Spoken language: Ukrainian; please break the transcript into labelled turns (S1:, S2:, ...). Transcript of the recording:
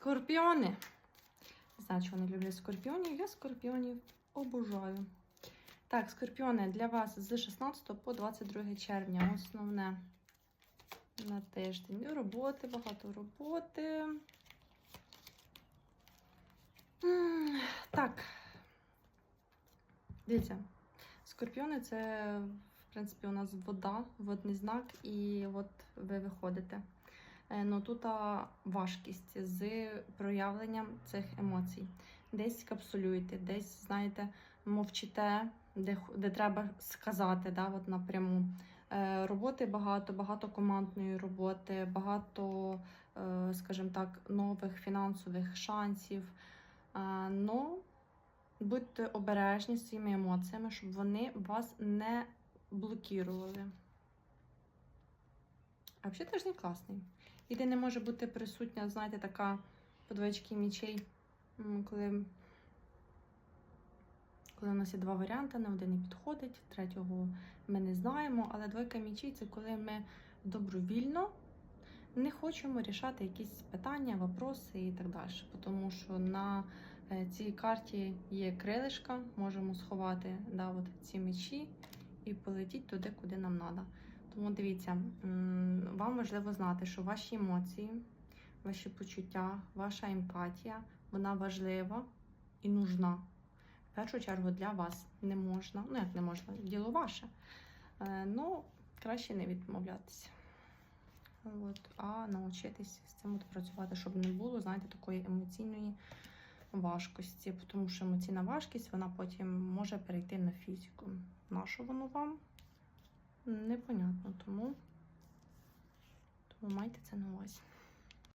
S1: Скорпіони. Не знаю, чого не люблю скорпіонів. Я скорпіонів обожаю. Так, скорпіони для вас з 16 по 22 червня. Основне на тиждень. Роботи, багато роботи. Так. Дивіться, скорпіони це, в принципі, у нас вода, водний знак, і от ви виходите. Е, Ну тут важкість з проявленням цих емоцій. Десь капсулюєте, десь, знаєте, мовчите, де, де треба сказати, да, от напряму. Е, роботи багато, багато командної роботи, багато, е, скажімо так, нових фінансових шансів. Е, ну, будьте обережні з своїми емоціями, щоб вони вас не блокували. А взагалі тиждень класний. Єдине може бути присутня, знаєте, така по двоєчки мічей, коли, коли у нас є два варіанти, на один не підходить, третього ми не знаємо, але двойка мічей це коли ми добровільно не хочемо рішати якісь питання, вопроси і так далі. Тому що на е, цій карті є крилишка, можемо сховати да, от ці мечі і полетіти туди, куди нам треба. Тому дивіться, вам важливо знати, що ваші емоції, ваші почуття, ваша емпатія, вона важлива і нужна. В першу чергу для вас не можна, ну як не можна, діло ваше. Е, Ну, краще не відмовлятися. От, а навчитись з цим працювати, щоб не було, знаєте, такої емоційної важкості. Тому що емоційна важкість вона потім може перейти на фізику. На що воно вам? Непонятно, тому, тому майте це на увазі.